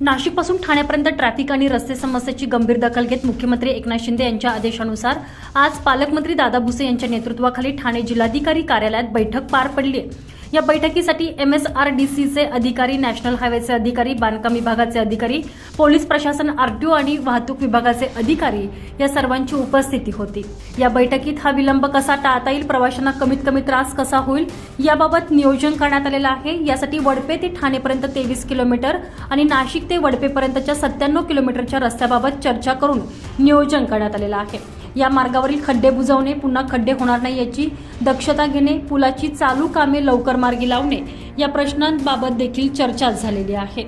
नाशिकपासून ठाण्यापर्यंत traffic आणि रस्ते समस्येची गंभीर दखल घेत मुख्यमंत्री एकनाथ शिंदे यांच्या आदेशानुसार आज पालकमंत्री दादा भुसे यांच्या नेतृत्वाखाली ठाणे जिल्हाधिकारी कार्यालयात बैठक पार पडली आहे. या बैठकीसाठी एम एस आर डी सीचे अधिकारी नॅशनल हायवेचे अधिकारी बांधकाम विभागाचे अधिकारी पोलीस प्रशासन आरटीओ आणि वाहतूक विभागाचे अधिकारी या सर्वांची उपस्थिती होती. या बैठकीत हा विलंब कसा टाळता येईल प्रवाशांना कमीत कमी त्रास कसा होईल याबाबत नियोजन करण्यात आलेलं आहे. यासाठी वडपे ते ठाणेपर्यंत तेवीस किलोमीटर आणि नाशिक ते वडपेपर्यंतच्या सत्त्याण्णव किलोमीटरच्या रस्त्याबाबत चर्चा करून नियोजन करण्यात आलेलं आहे. या मार्गावरील खड्डे बुजवणे पुन्हा खड्डे होणार नाही याची दक्षता घेणे पुलाची चालू कामे लवकर मार्गी लावणे या प्रश्नांबाबत देखील चर्चा झालेली आहे.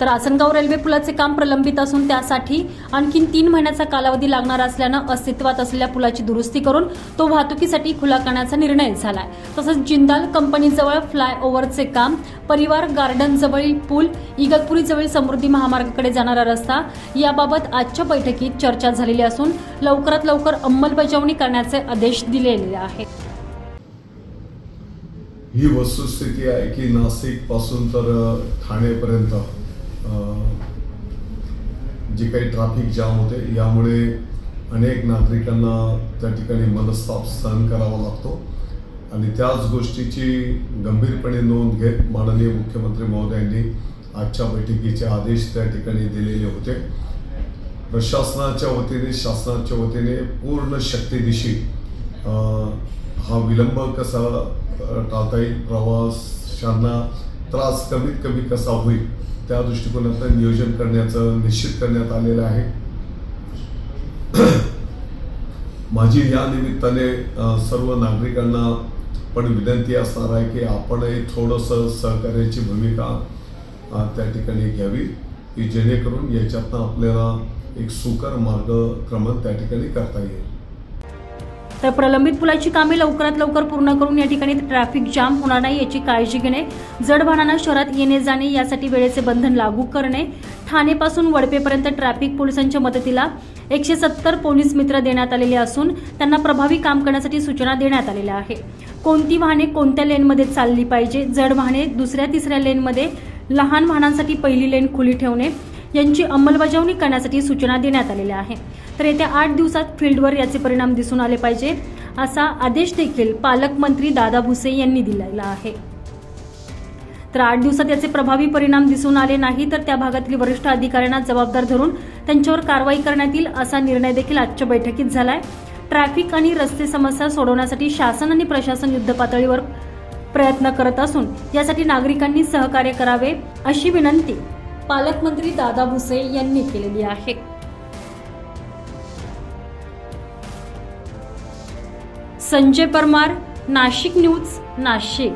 तर आसनगाव रेल्वे पुलाचे काम प्रलंबित असून त्यासाठी आणखीन तीन महिन्याचा कालावधी लागणार असल्यानं अस्तित्वात असलेल्या पुलाची दुरुस्ती करून तो वाहतुकीसाठी खुला करण्याचा निर्णय झालाय. तसंच जिंदाल कंपनीजवळ फ्लायओव्हरचे काम परिवार गार्डन जवळील पूल इगतपुरी जवळील समृद्धी महामार्गाकडे जाणारा रस्ता याबाबत आजच्या बैठकीत चर्चा झालेली असून लवकरात लवकर अंमलबजावणी करण्याचे आदेश दिलेले आहेत. ही वस्तुस्थिती आहे की नाशिकपासून तर ठाणेपर्यंत. जे काही ट्रॅफिक जाम होते यामुळे अनेक नागरिकांना त्या ठिकाणी मनस्ताप सहन करावा लागतो. आणि त्याच गोष्टीची गंभीरपणे नोंद घेत माननीय मुख्यमंत्री महोदयांनी आजच्या बैठकीचे आदेश त्या ठिकाणी दिलेले होते. प्रशासनाच्या वतीने शासनाच्या वतीने पूर्ण शक्तीदिशी हा विलंब कसा टाळता येईल? प्रवाशांना त्रास कमीत कमी कसा होईल? त्या दृष्टिकोनातून नियोजन करण्याचं निश्चित करण्यात आलेलं आहे. माझी या निमित्ताने सर्व नागरिकांना पण विनंती असणार आहे की आपणही थोडंसं सहकार्याची भूमिका त्या ठिकाणी घ्यावी की जेणेकरून याच्यातनं आपल्याला एक सुकर मार्गक्रमण त्या ठिकाणी करता येईल. तर प्रलंबित पुलाची कामे लवकरात लवकर पूर्ण करून या ठिकाणी ट्रॅफिक जाम होणार नाही याची काळजी घेणे जड वाहनांना शहरात येणे जाणे यासाठी वेळेचे बंधन लागू करणे ठाणेपासून वडपेपर्यंत ट्रॅफिक पोलिसांच्या मदतीला एकशे सत्तर पोलीस मित्र देण्यात आलेले असून त्यांना प्रभावी काम करण्यासाठी सूचना देण्यात आलेल्या आहे. कोणती वाहने कोणत्या लेनमध्ये चालली पाहिजे? जड वाहने दुसऱ्या तिसऱ्या लेनमध्ये? लहान वाहनांसाठी पहिली लेन खुली ठेवणे यांची अंमलबजावणी करण्यासाठी सूचना देण्यात आलेल्या आहे तर येत्या आठ दिवसात फील्डवर याचे परिणाम दिसून आले पाहिजे असा आदेश देखील पालकमंत्री दादा भुसे यांनी दिलेला आहे. तर आठ दिवसात याचे प्रभावी परिणाम दिसून आले नाही तर त्या भागातील वरिष्ठ अधिकाऱ्यांना जबाबदार धरून त्यांच्यावर कारवाई करण्यात येईल असा निर्णय देखील आजच्या बैठकीत झालाय. ट्रॅफिक आणि रस्ते समस्या सोडवण्यासाठी शासन आणि प्रशासन युद्ध पातळीवर प्रयत्न करत असून यासाठी नागरिकांनी सहकार्य करावे अशी विनंती पालकमंत्री दादा भुसे यांनी केलेली आहे. संजय परमार नाशिक न्यूज नाशिक.